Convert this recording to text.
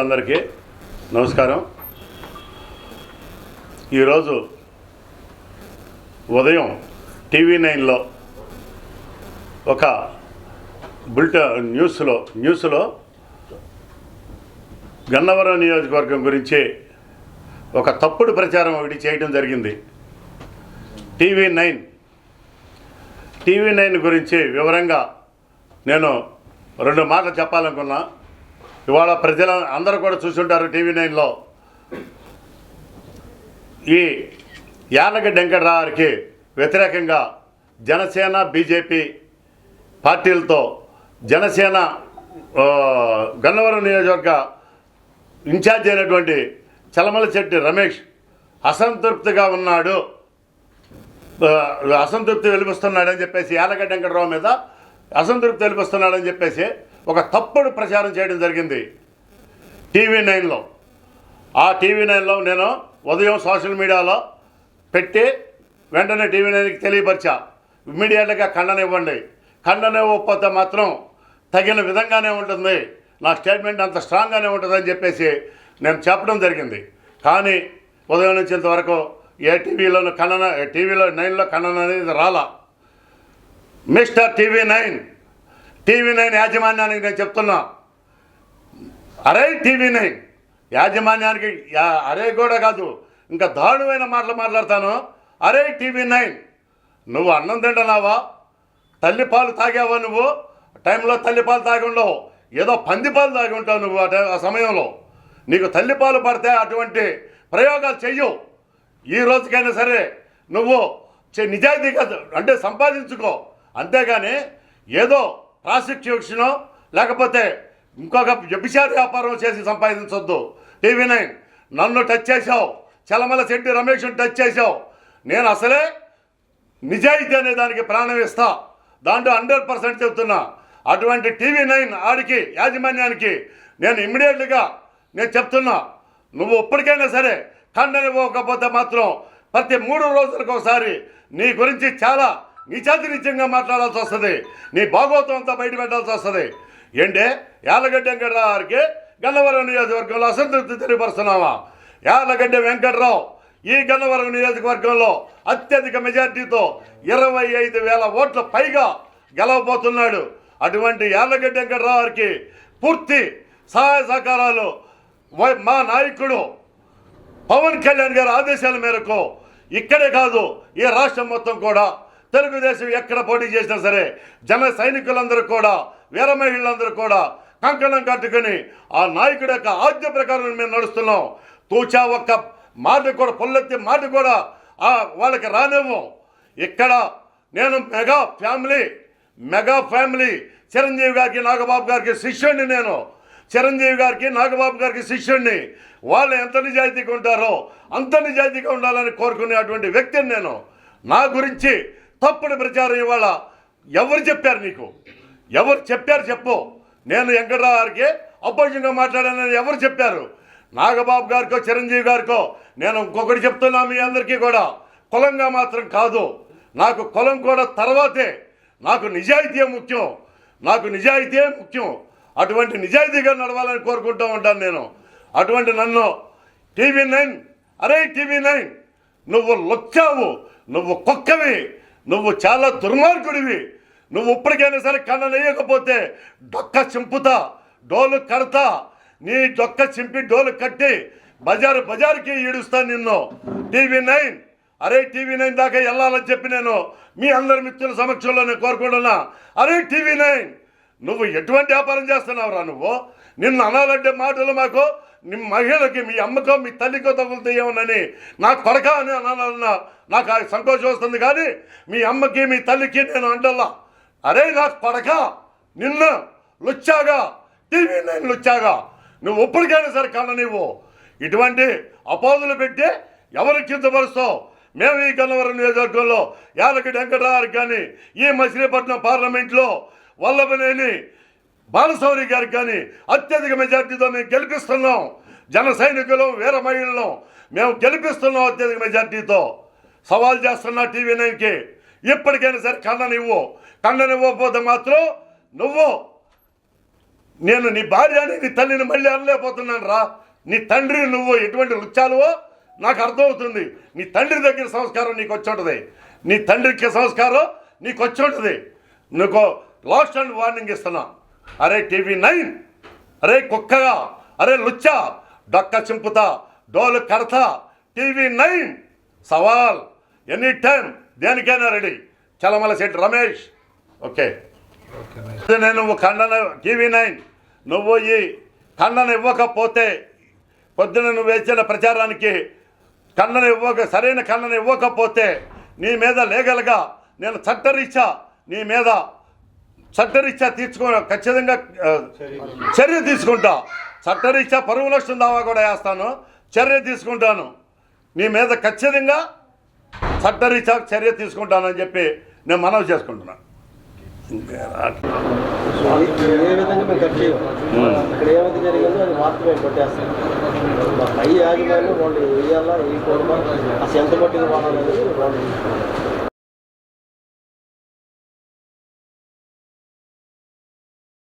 అందరికీ నమస్కారం. ఈరోజు ఉదయం టీవీ నైన్లో ఒక బులెటిన్ న్యూస్లో న్యూస్లో గన్నవరం నియోజకవర్గం గురించి ఒక తప్పుడు ప్రచారం ఒకటి చేయడం జరిగింది. TV nine. టీవీ నైన్ గురించి వివరంగా నేను రెండు మాటలు చెప్పాలనుకున్నా. ఇవాళ ప్రజల అందరూ కూడా చూసుంటారు టీవీ నైన్లో. ఈ యాలగడ్డ వెంకటరావుకి వ్యతిరేకంగా జనసేన బీజేపీ పార్టీలతో జనసేన గన్నవరం నియోజకవర్గ ఇన్ఛార్జ్ అయినటువంటి చలమలశెట్టి రమేష్ అసంతృప్తిగా ఉన్నాడు. అసంతృప్తి వెలిపిస్తున్నాడని చెప్పేసి యాలగడ్డ వెంకటరావు మీద అసంతృప్తి వెలిపిస్తున్నాడని చెప్పేసి ఒక తప్పుడు ప్రచారం చేయడం జరిగింది. టీవీ నైన్లో. ఆ టీవీ నైన్లో నేను ఉదయం సోషల్ మీడియాలో పెట్టి వెంటనే టీవీ నైన్కి తెలియపరిచా. ఇమ్మీడియట్గా ఖండన ఇవ్వండి ఖండన ఇవ్వకపోతే మాత్రం తగిన విధంగానే ఉంటుంది. నా స్టేట్మెంట్ అంత స్ట్రాంగ్గానే ఉంటుందని చెప్పేసి నేను చెప్పడం జరిగింది. కానీ ఉదయం నుంచి ఇంతవరకు ఏ టీవీలోనూ ఖండన టీవీలో నైన్లో ఖండన అనేది రాలా. Mister TV nine TV nine యాజమాన్యానికి నేను చెప్తున్నా. అరే టీవీ నైన్ యాజమాన్యానికి అరే కూడా కాదు ఇంకా దారుణమైన మాటలు మాట్లాడతాను. అరే టీవీ నైన్ నువ్వు అన్నం తింటున్నావా? తల్లిపాలు తాగావా నువ్వు? టైంలో తల్లిపాలు తాగి ఉండవు. ఏదో పందిపాలు తాగి ఉంటావు నువ్వు ఆ సమయంలో. నీకు తల్లిపాలు పడితే అటువంటి ప్రయోగాలు చెయ్యవు ఈ రోజుకైనా సరే నువ్వు చే- నిజాయితీగా అంటే సంపాదించుకో. అంతేగాని ఏదో ప్రాసిక్యూషనో లేకపోతే ఇంకొక వ్యభిచార వ్యాపారం చేసి సంపాదించొద్దు. టీవీ నైన్ నన్ను టచ్ చేసావు చలమల శెట్టి రమేష్ని టచ్ చేసావు నేను అసలే నిజాయితీ అనే దానికి ప్రాణం ఇస్తా. దాంట్లో హండ్రెడ్ పర్సెంట్ చెప్తున్నా. అటువంటి టీవీ నైన్ ఆడికి యాజమాన్యానికి నేను ఇమ్మీడియట్గా నేను చెప్తున్నా. నువ్వు ఇప్పటికైనా సరే ఖండన మాత్రం ప్రతి మూడు రోజులకు ఒకసారి నీ గురించి చాలా నిత్యంగా మాట్లాడాల్సి వస్తుంది. నీ భాగవతం అంతా బయట పెట్టాల్సి వస్తుంది. ఏంటే? యాలగడ్డ వెంకటరావు గారికి గన్నవరం నియోజకవర్గంలో అసంతృప్తి తెలియపరుస్తున్నావా? యాలగడ్డ వెంకటరావు ఈ గన్నవరం నియోజకవర్గంలో అత్యధిక మెజార్టీతో ఇరవై ఐదు వేల ఓట్ల పైగా గెలవబోతున్నాడు. అటువంటి యాలగడ్డ వెంకటరావు గారికి పూర్తి సహాయ సహకారాలు మా నాయకుడు పవన్ కళ్యాణ్ గారి ఆదేశాల మేరకు ఇక్కడే కాదు ఈ రాష్ట్రం మొత్తం కూడా తెలుగుదేశం ఎక్కడ పోటీ చేసినా సరే జన సైనికులందరూ కూడా వీర మహిళలందరూ కూడా కంకణం కట్టుకుని ఆ నాయకుడి యొక్క ఆజ్ఞ ప్రకారం మేము నడుస్తున్నాం. తూచా ఒక్క మాట కూడా పొల్లెత్తి మాట కూడా ఆ వాళ్ళకి రానివ్వం ఇక్కడ నేను mega family mega family Chiranjeevi గారికి నాగబాబు గారికి శిష్యుడిని నేను. చిరంజీవి గారికి నాగబాబు గారికి శిష్యుడిని వాళ్ళు ఎంత నిజాయితీగా ఉంటారో అంత నిజాయితీగా ఉండాలని కోరుకునే అటువంటి వ్యక్తిని నేను. నా గురించి తప్పుడు ప్రచారం ఇవాళ ఎవరు చెప్పారు నీకు? ఎవరు చెప్పారు చెప్పు. నేను వెంకట్రావు గారికి అపోజిట్గా మాట్లాడానని ఎవరు చెప్పారు? నాగబాబు గారికో చిరంజీవి గారికో నేను ఇంకొకటి చెప్తున్నా మీ అందరికీ కూడా. కులంగా మాత్రం కాదు. నాకు కులం కూడా తర్వాతే. నాకు నిజాయితీ ముఖ్యం. నాకు నిజాయితీయే ముఖ్యం. అటువంటి నిజాయితీగా నడవాలని కోరుకుంటూ ఉంటాను నేను. అటువంటి నన్ను టీవీ నైన్ అరే టీవీ నైన్ నువ్వు లొచ్చావు. నువ్వు కుక్కవి. నువ్వు చాలా దుర్మార్గుడివి. నువ్వు ఇప్పటికైనా సరే కన్న నెయ్యకపోతే డొక్క చింపుతా డోలు కడతా. నీ డొక్క చింపి డోలు కట్టి బజారు బజారుకి ఈడుస్తా నిన్ను. TV nine. అరే టీవీ నైన్ దాకా వెళ్ళాలని చెప్పి నేను మీ అందరి మిత్రుల సమక్షంలో నేను కోరుకుంటున్నా. అరే టీవీ నైన్ నువ్వు ఎటువంటి వ్యాపారం చేస్తున్నావురా నువ్వు? నిన్ను అనాలంటే మాటలు మాకు. నీ మహిళకి మీ అమ్మకం మీ తల్లికో తగులుతాయేమోనని నా కొడక అని అనాలన్నా నాకు ఆ సంతోషం వస్తుంది కానీ మీ అమ్మకి మీ తల్లికి నేను అంటల్లా. అరే నా కొడక నిన్ను లుచ్చాగా టీవీ నేను లుచ్చాగా. నువ్వు ఎప్పటికైనా సరే కళ్ళ నీవు. ఇటువంటి అపోదులు పెట్టి ఎవరు కిందపరుస్తావు మేము ఈ గన్నవరం నియోజకవర్గంలో యాలకి వెంకటరావు కానీ ఈ మచిలీపట్నం పార్లమెంట్లో వల్లభనేని బాలసౌరి గారికి కానీ అత్యధిక మెజార్టీతో మేము గెలిపిస్తున్నాం. జన సైనికులు వీర మహిళలు మేము గెలిపిస్తున్నాం అత్యధిక మెజార్టీతో. సవాల్ చేస్తున్నా టీవీ నైన్కి ఎప్పటికైనా సరే ఖండన ఇవ్వు. ఇవ్వకపోతే మాత్రం నువ్వు నేను నీ భార్యని నీ తల్లిని మళ్ళీ అనలేకపోతున్నాను రా. నీ తండ్రి నువ్వు ఎటువంటి లుచ్చాలువో నాకు అర్థమవుతుంది. నీ తండ్రి దగ్గర సంస్కారం నీకు వచ్చి ఉంటుంది. నీ తండ్రికి సంస్కారం నీకు వచ్చి ఉంటుంది. నీకు లాస్ట్ అండ్ వార్నింగ్ ఇస్తున్నా. అరే టీవీ నైన్ అరే కుక్కగా అరే లుచ్చా డొక్క చింపుతా డోలు కడతా టీవీ నైన్ సవాల్ ఎనీ టైం దేనికైనా రెడీ. చలమల శెట్టి రమేష్. ఓకే. నేను నువ్వు ఖండన టీవీ నైన్. నువ్వు ఈ ఖండన ఇవ్వకపోతే పొద్దున నువ్వు వేసిన ప్రచారానికి ఖండన ఇవ్వక సరైన ఖండన ఇవ్వకపోతే నీ మీద లీగల్గా నేను చట్టరీత్యా నీ మీద చట్టరీత్యా తీర్చుకో ఖచ్చితంగా చర్య తీసుకుంటా. చట్టరీత్యా పరువు నష్టం దావా కూడా వేస్తాను. చర్య తీసుకుంటాను. నీ మీద ఖచ్చితంగా చట్టరీత్యా చర్య తీసుకుంటానని చెప్పి నేను మనవి చేసుకుంటున్నాను పై యాజమాన్యం వాళ్ళు వేయాలా అసలు ఎంత వాళ్ళు